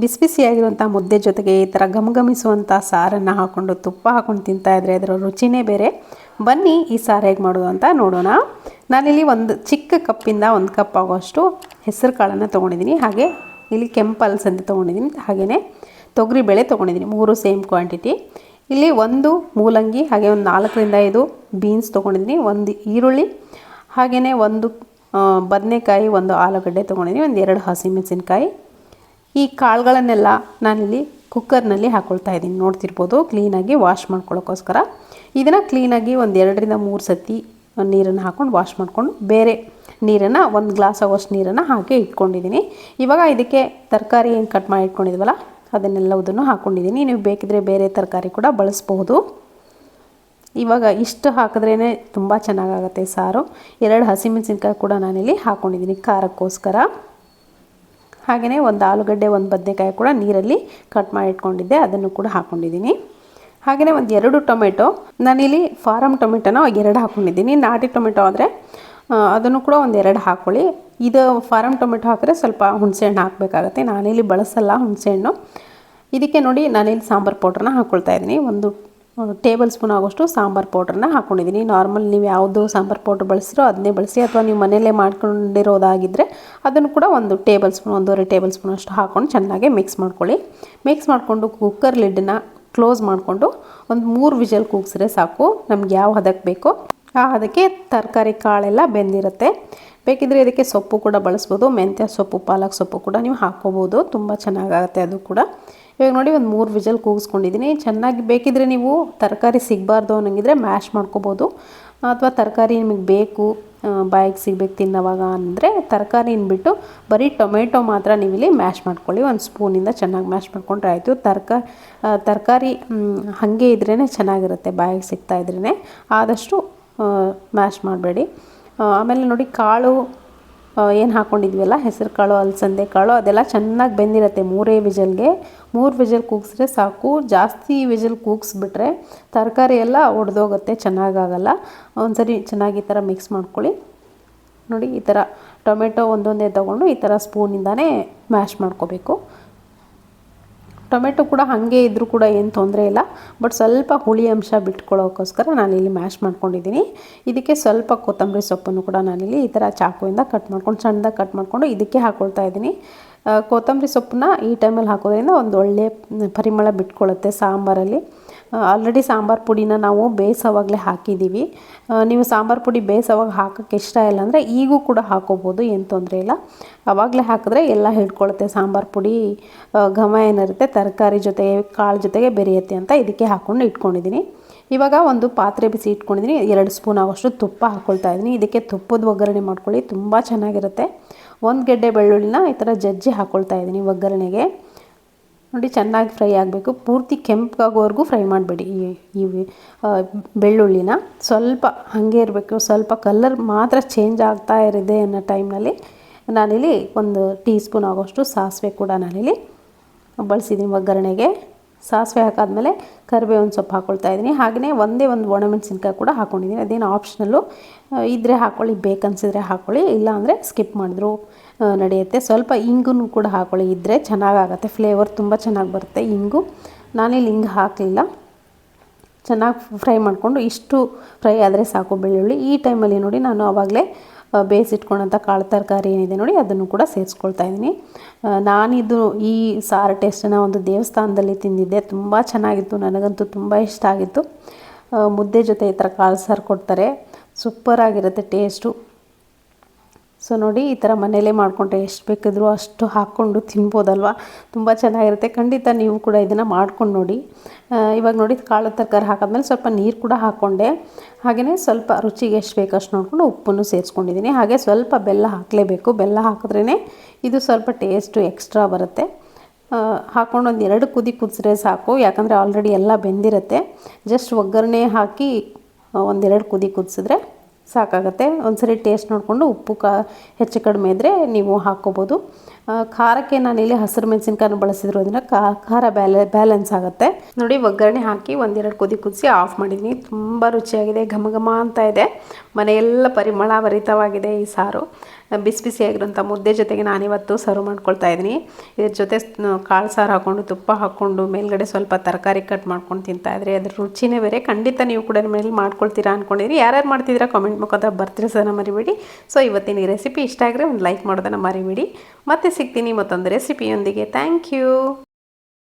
ಬಿಸಿ ಬಿಸಿಯಾಗಿರುವಂಥ ಮುದ್ದೆ ಜೊತೆಗೆ ಈ ಥರ ಗಮಗಮಿಸುವಂಥ ಸಾರನ್ನು ಹಾಕ್ಕೊಂಡು ತುಪ್ಪ ಹಾಕ್ಕೊಂಡು ತಿಂತಾ ಇದ್ರೆ ಅದರ ರುಚಿನೇ ಬೇರೆ. ಬನ್ನಿ ಈ ಸಾರು ಹೇಗೆ ಮಾಡೋದು ಅಂತ ನೋಡೋಣ. ನಾನಿಲ್ಲಿ ಒಂದು ಚಿಕ್ಕ ಕಪ್ಪಿಂದ ಒಂದು ಕಪ್ ಆಗೋಷ್ಟು ಹೆಸರು ಕಾಳನ್ನು ತೊಗೊಂಡಿದ್ದೀನಿ ಹಾಗೆ ಇಲ್ಲಿ ಕೆಂಪು ಅಲಸಂದೆ ತೊಗೊಂಡಿದ್ದೀನಿ ಹಾಗೆಯೇ ತೊಗರಿಬೇಳೆ ತೊಗೊಂಡಿದ್ದೀನಿ ಮೂರು ಸೇಮ್ ಕ್ವಾಂಟಿಟಿ. ಇಲ್ಲಿ ಒಂದು ಮೂಲಂಗಿ, ಹಾಗೆ ಒಂದು ನಾಲ್ಕರಿಂದ ಐದು ಬೀನ್ಸ್ ತೊಗೊಂಡಿದ್ದೀನಿ ಒಂದು ಈರುಳ್ಳಿ ಹಾಗೆಯೇ ಒಂದು ಬದನೆಕಾಯಿ, ಒಂದು ಆಲೂಗಡ್ಡೆ ತೊಗೊಂಡಿದ್ದೀನಿ ಒಂದು ಎರಡು ಹಸಿಮೆಣಸಿನ್ಕಾಯಿ. ಈ ಕಾಳುಗಳನ್ನೆಲ್ಲ ನಾನಿಲ್ಲಿ ಕುಕ್ಕರ್ನಲ್ಲಿ ಹಾಕ್ಕೊಳ್ತಾ ಇದ್ದೀನಿ. ನೋಡ್ತಿರ್ಬೋದು ಕ್ಲೀನಾಗಿ ವಾಶ್ ಮಾಡ್ಕೊಳ್ಳೋಕ್ಕೋಸ್ಕರ ಇದನ್ನು ಕ್ಲೀನಾಗಿ ಒಂದು ಎರಡರಿಂದ ಮೂರು ಸತಿ ನೀರನ್ನು ಹಾಕ್ಕೊಂಡು ವಾಶ್ ಮಾಡಿಕೊಂಡು ಬೇರೆ ನೀರನ್ನು, ಒಂದು ಗ್ಲಾಸ್ ಆಗೋಷ್ಟು ನೀರನ್ನು ಹಾಕಿ ಇಟ್ಕೊಂಡಿದ್ದೀನಿ. ಇವಾಗ ಇದಕ್ಕೆ ತರಕಾರಿ ಏನು ಕಟ್ ಮಾಡಿ ಇಟ್ಕೊಂಡಿದ್ವಲ್ಲ ಅದನ್ನೆಲ್ಲವುದನ್ನು ಹಾಕ್ಕೊಂಡಿದ್ದೀನಿ ನೀವು ಬೇಕಿದ್ರೆ ಬೇರೆ ತರಕಾರಿ ಕೂಡ ಬಳಸ್ಬಹುದು. ಇವಾಗ ಇಷ್ಟು ಹಾಕಿದ್ರೇ ತುಂಬ ಚೆನ್ನಾಗಾಗತ್ತೆ ಸಾರು. ಎರಡು ಹಸಿಮೆಣಸಿನ್ಕಾಯಿ ಕೂಡ ನಾನಿಲ್ಲಿ ಹಾಕ್ಕೊಂಡಿದ್ದೀನಿ ಖಾರಕ್ಕೋಸ್ಕರ. ಹಾಗೆಯೇ ಒಂದು ಆಲೂಗಡ್ಡೆ, ಒಂದು ಬದನೆಕಾಯಿ ಕೂಡ ನೀರಲ್ಲಿ ಕಟ್ ಮಾಡಿ ಇಟ್ಕೊಂಡಿದ್ದೆ ಅದನ್ನು ಕೂಡ ಹಾಕ್ಕೊಂಡಿದ್ದೀನಿ ಹಾಗೆಯೇ ಒಂದು ಎರಡು ಟೊಮೆಟೊ, ನಾನಿಲ್ಲಿ ಫಾರಮ್ ಟೊಮೆಟೊನ ಎರಡು ಹಾಕ್ಕೊಂಡಿದ್ದೀನಿ ನಾಟಿ ಟೊಮೆಟೊ ಆದರೆ ಅದನ್ನು ಕೂಡ ಒಂದು ಎರಡು ಹಾಕ್ಕೊಳ್ಳಿ ಇದು ಫಾರಮ್ ಟೊಮೆಟೊ ಹಾಕಿದ್ರೆ ಸ್ವಲ್ಪ ಹುಣಸೆಹಣ್ಣು ಹಾಕಬೇಕಾಗತ್ತೆ. ನಾನಿಲ್ಲಿ ಬಳಸಲ್ಲ ಹುಣಸೆಹಣ್ಣು ಇದಕ್ಕೆ ನೋಡಿ ನಾನಿಲ್ಲಿ ಸಾಂಬಾರು ಪೌಡ್ರನ್ನ ಹಾಕ್ಕೊಳ್ತಾ ಇದ್ದೀನಿ. ಒಂದು ಟೇಬಲ್ ಸ್ಪೂನ್ ಆಗೋಷ್ಟು ಸಾಂಬಾರು ಪೌಡ್ರನ್ನ ಹಾಕ್ಕೊಂಡಿದ್ದೀನಿ ನಾರ್ಮಲ್ ನೀವು ಯಾವುದು ಸಾಂಬಾರು ಪೌಡ್ರ್ ಬಳಸಿರೋ ಅದನ್ನೇ ಬಳಸಿ ಅಥವಾ ನೀವು ಮನೆಯಲ್ಲೇ ಮಾಡ್ಕೊಂಡಿರೋದಾಗಿದ್ದರೆ ಅದನ್ನು ಕೂಡ ಒಂದು ಟೇಬಲ್ ಸ್ಪೂನ್, ಒಂದೂವರೆ ಟೇಬಲ್ ಸ್ಪೂನ್ ಅಷ್ಟು ಹಾಕ್ಕೊಂಡು ಚೆನ್ನಾಗಿ ಮಿಕ್ಸ್ ಮಾಡ್ಕೊಳ್ಳಿ. ಮಿಕ್ಸ್ ಮಾಡಿಕೊಂಡು ಕುಕ್ಕರ್ ಲಿಡ್ಡನ್ನ ಕ್ಲೋಸ್ ಮಾಡಿಕೊಂಡು ಒಂದು ಮೂರು ವಿಜಲ್ ಕೂಗಿಸ್ರೆ ಸಾಕು. ನಮ್ಗೆ ಯಾವ ಹದಕ್ಕೆ ಬೇಕೋ ಆ ಹದಕ್ಕೆ ತರಕಾರಿ ಕಾಳೆಲ್ಲ ಬೆಂದಿರುತ್ತೆ. ಬೇಕಿದ್ರೆ ಇದಕ್ಕೆ ಸೊಪ್ಪು ಕೂಡ ಬಳಸ್ಬೋದು. ಮೆಂತ್ಯ ಸೊಪ್ಪು, ಪಾಲಕ್ ಸೊಪ್ಪು ಕೂಡ ನೀವು ಹಾಕ್ಕೋಬೋದು. ತುಂಬ ಚೆನ್ನಾಗಾಗುತ್ತೆ ಅದು ಕೂಡ. ಇವಾಗ ನೋಡಿ ಒಂದು ಮೂರು ವಿಜಲ್ ಕೂಗಿಸ್ಕೊಂಡಿದ್ದೀನಿ ಚೆನ್ನಾಗಿ ಬೇಕಿದ್ರೆ ನೀವು ತರಕಾರಿ ಸಿಗಬಾರ್ದು ಅನ್ನಂಗಿದ್ರೆ ಮ್ಯಾಶ್ ಮಾಡ್ಕೋಬೋದು. ಅಥವಾ ತರಕಾರಿ ನಿಮಗೆ ಬೇಕು ಬಾಯಿಗೆ ಸಿಗ್ಬೇಕು ತಿನ್ನೋವಾಗ ಅಂದರೆ ತರಕಾರಿನ ಬಿಟ್ಟು ಬರೀ ಟೊಮೆಟೊ ಮಾತ್ರ ನೀವು ಇಲ್ಲಿ ಮ್ಯಾಶ್ ಮಾಡ್ಕೊಳ್ಳಿ. ಒಂದು ಸ್ಪೂನಿಂದ ಚೆನ್ನಾಗಿ ಮ್ಯಾಶ್ ಮಾಡ್ಕೊಂಡ್ರೆ ಆಯಿತು. ತರಕ ತರಕಾರಿ ಹಾಗೆ ಇದ್ರೇ ಚೆನ್ನಾಗಿರುತ್ತೆ, ಬಾಯಿಗೆ ಸಿಗ್ತಾ ಇದ್ರೇ ಆದಷ್ಟು ಮ್ಯಾಶ್ ಮಾಡಬೇಡಿ. ಆಮೇಲೆ ನೋಡಿ ಕಾಳು ಏನು ಹಾಕ್ಕೊಂಡಿದ್ವಲ್ಲ ಹೆಸರು ಕಾಳು ಅಲಸಂದೆ ಕಾಳು, ಅದೆಲ್ಲ ಚೆನ್ನಾಗಿ ಬೆಂದಿರುತ್ತೆ. ಮೂರೇ ವಿಜಲ್ಗೆ. ಮೂರು ವಿಜಲ್ ಕೂಗಿಸ್ರೆ ಸಾಕು. ಜಾಸ್ತಿ ವಿಜಲ್ ಕೂಗಿಸ್ಬಿಟ್ರೆ ತರಕಾರಿ ಎಲ್ಲ ಒಡೆದೋಗುತ್ತೆ, ಚೆನ್ನಾಗಾಗಲ್ಲ. ಒಂದ್ಸರಿ ಚೆನ್ನಾಗಿ ಈ ಥರ ಮಿಕ್ಸ್ ಮಾಡ್ಕೊಳ್ಳಿ. ನೋಡಿ, ಈ ಥರ ಟೊಮೆಟೊ ಒಂದೊಂದೇ ತೊಗೊಂಡು ಈ ಥರ ಸ್ಪೂನಿಂದನೇ ಮ್ಯಾಶ್ ಮಾಡ್ಕೋಬೇಕು. ಟೊಮೆಟೊ ಕೂಡ ಹಾಗೆ ಇದ್ದರೂ ಕೂಡ ಏನು ತೊಂದರೆ ಇಲ್ಲ. ಬಟ್ ಸ್ವಲ್ಪ ಹುಳಿ ಅಂಶ ಬಿಟ್ಕೊಳ್ಳೋಕ್ಕೋಸ್ಕರ ನಾನಿಲ್ಲಿ ಮ್ಯಾಶ್ ಮಾಡ್ಕೊಂಡಿದ್ದೀನಿ. ಇದಕ್ಕೆ ಸ್ವಲ್ಪ ಕೊತ್ತಂಬರಿ ಸೊಪ್ಪನ್ನು ಕೂಡ ನಾನಿಲ್ಲಿ ಈ ಥರ ಚಾಕುವಿಂದ ಕಟ್ ಮಾಡ್ಕೊಂಡು, ಸಣ್ಣದಾಗಿ ಕಟ್ ಮಾಡಿಕೊಂಡು ಇದಕ್ಕೆ ಹಾಕ್ಕೊಳ್ತಾ ಇದ್ದೀನಿ. ಕೊತ್ತಂಬರಿ ಸೊಪ್ಪನ್ನ ಈ ಟೈಮಲ್ಲಿ ಹಾಕೋದ್ರಿಂದ ಒಂದು ಒಳ್ಳೆಯ ಪರಿಮಳ ಬಿಟ್ಕೊಳ್ಳುತ್ತೆ ಸಾಂಬಾರಲ್ಲಿ. ಆಲ್ರೆಡಿ ಸಾಂಬಾರು ಪುಡಿನ ನಾವು ಬೇಯಿಸೋವಾಗಲೇ ಹಾಕಿದ್ದೀವಿ. ನೀವು ಸಾಂಬಾರು ಪುಡಿ ಬೇಯಿಸೋವಾಗ ಹಾಕೋಕ್ಕೆ ಇಷ್ಟ ಇಲ್ಲ ಅಂದರೆ ಈಗೂ ಕೂಡ ಹಾಕೋಬೋದು, ಏನು ತೊಂದರೆ ಇಲ್ಲ. ಅವಾಗಲೇ ಹಾಕಿದ್ರೆ ಎಲ್ಲ ಹಿಡ್ಕೊಳುತ್ತೆ ಸಾಂಬಾರು ಪುಡಿ ಘಮ ಏನಿರುತ್ತೆ, ತರಕಾರಿ ಜೊತೆಗೆ ಕಾಳು ಜೊತೆಗೆ ಬೆರೆಯುತ್ತೆ ಅಂತ ಇದಕ್ಕೆ ಹಾಕ್ಕೊಂಡು ಇಟ್ಕೊಂಡಿದ್ದೀನಿ. ಇವಾಗ ಒಂದು ಪಾತ್ರೆ ಬಿಸಿ ಇಟ್ಕೊಂಡಿದ್ದೀನಿ, ಎರಡು ಸ್ಪೂನ್ ಆಗೋಷ್ಟು ತುಪ್ಪ ಹಾಕ್ಕೊಳ್ತಾ ಇದ್ದೀನಿ. ಇದಕ್ಕೆ ತುಪ್ಪದ ಒಗ್ಗರಣೆ ಮಾಡ್ಕೊಳ್ಳಿ, ತುಂಬ ಚೆನ್ನಾಗಿರುತ್ತೆ. ಒಂದು ಗೆಡ್ಡೆ ಬೆಳ್ಳುಳ್ಳಿನ ಈ ಥರ ಜಜ್ಜಿ ಹಾಕ್ಕೊಳ್ತಾ ಇದ್ದೀನಿ ಒಗ್ಗರಣೆಗೆ. ನೋಡಿ, ಚೆನ್ನಾಗಿ ಫ್ರೈ ಆಗಬೇಕು. ಪೂರ್ತಿ ಕೆಂಪಾಗೋವರೆಗೂ ಫ್ರೈ ಮಾಡಬೇಡಿ ಈ ಬೆಳ್ಳುಳ್ಳಿನ. ಸ್ವಲ್ಪ ಹಾಗೆ ಇರಬೇಕು. ಸ್ವಲ್ಪ ಕಲರ್ ಮಾತ್ರ ಚೇಂಜ್ ಆಗ್ತಾ ಇರಿದೆ ಅನ್ನೋ ಟೈಮ್ನಲ್ಲಿ ನಾನಿಲ್ಲಿ ಒಂದು ಟೀ ಸ್ಪೂನ್ ಆಗೋಷ್ಟು ಸಾಸಿವೆ ಕೂಡ ನಾನಿಲ್ಲಿ ಬಳಸಿದ್ದೀನಿ ಒಗ್ಗರಣೆಗೆ. ಸಾಸಿವೆ ಹಾಕಾದ್ಮೇಲೆ ಕರಿಬೇವಿನ ಸೊಪ್ಪು ಹಾಕ್ಕೊಳ್ತಾ ಇದ್ದೀನಿ. ಹಾಗೆಯೇ ಒಂದೇ ಒಂದು ಒಣಮೆಣಸಿನ್ಕಾಯಿ ಕೂಡ ಹಾಕ್ಕೊಂಡಿದ್ದೀನಿ ಅದೇನು ಆಪ್ಷನಲ್ಲು ಇದ್ದರೆ ಹಾಕ್ಕೊಳ್ಳಿ ಬೇಕನ್ಸಿದ್ರೆ ಹಾಕ್ಕೊಳ್ಳಿ ಇಲ್ಲ ಅಂದರೆ ಸ್ಕಿಪ್ ಮಾಡಿದ್ರು. ನಡೆಯುತ್ತೆ. ಸ್ವಲ್ಪ ಇಂಗು ಕೂಡ ಹಾಕೊಳ್ಳಿ. ಇದ್ದರೆ ಚೆನ್ನಾಗಾಗತ್ತೆ. ಫ್ಲೇವರ್ ತುಂಬ ಚೆನ್ನಾಗಿ ಬರುತ್ತೆ ಇಂಗು. ನಾನಿಲ್ಲಿ ಹಿಂಗೆ ಹಾಕಲಿಲ್ಲ. ಚೆನ್ನಾಗಿ ಫ್ರೈ ಮಾಡಿಕೊಂಡು ಇಷ್ಟು ಫ್ರೈ ಆದರೆ ಸಾಕು ಬೆಳ್ಳುಳ್ಳಿ. ಈ ಟೈಮಲ್ಲಿ ನೋಡಿ ನಾನು ಆವಾಗಲೇ ಬೇಯಿಸಿಟ್ಕೊಂಡಂಥ ಕಾಳು ತರಕಾರಿ ಏನಿದೆ ನೋಡಿ ಅದನ್ನು ಕೂಡ ಸೇರಿಸ್ಕೊಳ್ತಾ ಇದ್ದೀನಿ. ನಾನಿದು ಈ ಸಾರು ಟೇಸ್ಟನ್ನು ಒಂದು ದೇವಸ್ಥಾನದಲ್ಲಿ ತಿಂದಿದ್ದೆ. ತುಂಬ ಚೆನ್ನಾಗಿತ್ತು. ನನಗಂತೂ ತುಂಬ ಇಷ್ಟ ಆಗಿತ್ತು. ಮುದ್ದೆ ಜೊತೆ ಈ ಥರ ಕಾಳು ಸಾರು ಕೊಡ್ತಾರೆ. ಸೂಪರಾಗಿರುತ್ತೆ ಟೇಸ್ಟು. ಸೊ ನೋಡಿ, ಈ ಥರ ಮನೇಲೇ ಮಾಡಿಕೊಂಡ್ರೆ ಎಷ್ಟು ಬೇಕಿದ್ರೂ ಅಷ್ಟು ಹಾಕ್ಕೊಂಡು ತಿನ್ಬೋದಲ್ವ? ತುಂಬ ಚೆನ್ನಾಗಿರುತ್ತೆ. ಖಂಡಿತ ನೀವು ಕೂಡ ಇದನ್ನು ಮಾಡ್ಕೊಂಡು ನೋಡಿ. ಇವಾಗ ನೋಡಿ, ಕಾಳು ತರಕಾರಿ ಹಾಕಿದ್ಮೇಲೆ ಸ್ವಲ್ಪ ನೀರು ಕೂಡ ಹಾಕ್ಕೊಂಡೆ ಹಾಗೆಯೇ ಸ್ವಲ್ಪ ರುಚಿಗೆ ಎಷ್ಟು ಬೇಕು ಅಷ್ಟು ನೋಡಿಕೊಂಡು ಉಪ್ಪನ್ನು ಸೇರಿಸ್ಕೊಂಡಿದ್ದೀನಿ. ಹಾಗೆ ಸ್ವಲ್ಪ ಬೆಲ್ಲ ಹಾಕಲೇಬೇಕು. ಬೆಲ್ಲ ಹಾಕಿದ್ರೇ ಇದು ಸ್ವಲ್ಪ ಟೇಸ್ಟು ಎಕ್ಸ್ಟ್ರಾ ಬರುತ್ತೆ. ಹಾಕ್ಕೊಂಡು ಒಂದು ಎರಡು ಕುದಿ ಕುದಿಸ್ರೆ ಸಾಕು. ಯಾಕಂದರೆ ಆಲ್ರೆಡಿ ಎಲ್ಲ ಬೆಂದಿರುತ್ತೆ. ಜಸ್ಟ್ ಒಗ್ಗರಣೆ ಹಾಕಿ ಒಂದೆರಡು ಕುದಿ ಕುದಿಸಿದ್ರೆ ಸಾಕಾಗುತ್ತೆ. ಒಂದ್ಸರಿ ಟೇಸ್ಟ್ ನೋಡಿಕೊಂಡು ಉಪ್ಪು ಕಾ, ಹೆಚ್ಚು ಕಡಿಮೆ ಇದ್ದರೆ ನೀವು ಹಾಕ್ಕೋಬೋದು. ಖಾರಕ್ಕೆ ನಾನಿಲ್ಲಿ ಹಸಿರು ಮೆಣಸಿನ್ಕಾಯನ್ನು ಬಳಸಿದ್ರೋದ್ರಿಂದ ಖಾರ ಬ್ಯಾಲೆ, ಬ್ಯಾಲೆನ್ಸ್ ಆಗುತ್ತೆ. ನೋಡಿ ಒಗ್ಗರಣೆ ಹಾಕಿ ಒಂದೆರಡು ಕುದಿ ಕುದಿಸಿ ಆಫ್ ಮಾಡಿದ್ದೀನಿ ತುಂಬ ರುಚಿಯಾಗಿದೆ, ಘಮ ಘಮ ಅಂತ ಇದೆ. ಮನೆಯೆಲ್ಲ ಪರಿಮಳ ಭರಿತವಾಗಿದೆ ಈ ಸಾರು. ಬಿಸಿ ಬಿಸಿಯಾಗಿರೋಂಥ ಮುದ್ದೆ ಜೊತೆಗೆ ನಾನಿವತ್ತು ಸರ್ವ್ ಮಾಡ್ಕೊಳ್ತಾ ಇದ್ದೀನಿ. ಇದ್ರ ಜೊತೆ ಕಾಳು ಸಾರು ಹಾಕ್ಕೊಂಡು ತುಪ್ಪ ಹಾಕ್ಕೊಂಡು ಮೇಲ್ಗಡೆ ಸ್ವಲ್ಪ ತರಕಾರಿ ಕಟ್ ಮಾಡ್ಕೊಂಡು ತಿಂತಾ ಇದ್ರಿ ಅದ್ರ ರುಚಿನೇ ಬೇರೆ. ಖಂಡಿತ ನೀವು ಕೂಡ ಮನೇಲಿ ಮಾಡ್ಕೊಳ್ತೀರಾ ಅಂದ್ಕೊಂಡಿರಿ ಯಾರ್ಯಾರು ಮಾಡ್ತಿದ್ದೀರಾ ಕಾಮೆಂಟ್ ಮುಖಾಂತರ ಬರ್ತೀರಾ ಸಹ ಮರಿಬೇಡಿ ಸೊ ಇವತ್ತಿನ ಈ ರೆಸಿಪಿ ಇಷ್ಟ ಆಗಿದ್ರೆ ಒಂದು ಲೈಕ್ ಮಾಡೋದನ್ನು ಮರಿಬೇಡಿ. ಮತ್ತೆ ಸಿಗ್ತೀನಿ ಮತ್ತೊಂದು ರೆಸಿಪಿಯೊಂದಿಗೆ ಥ್ಯಾಂಕ್ ಯು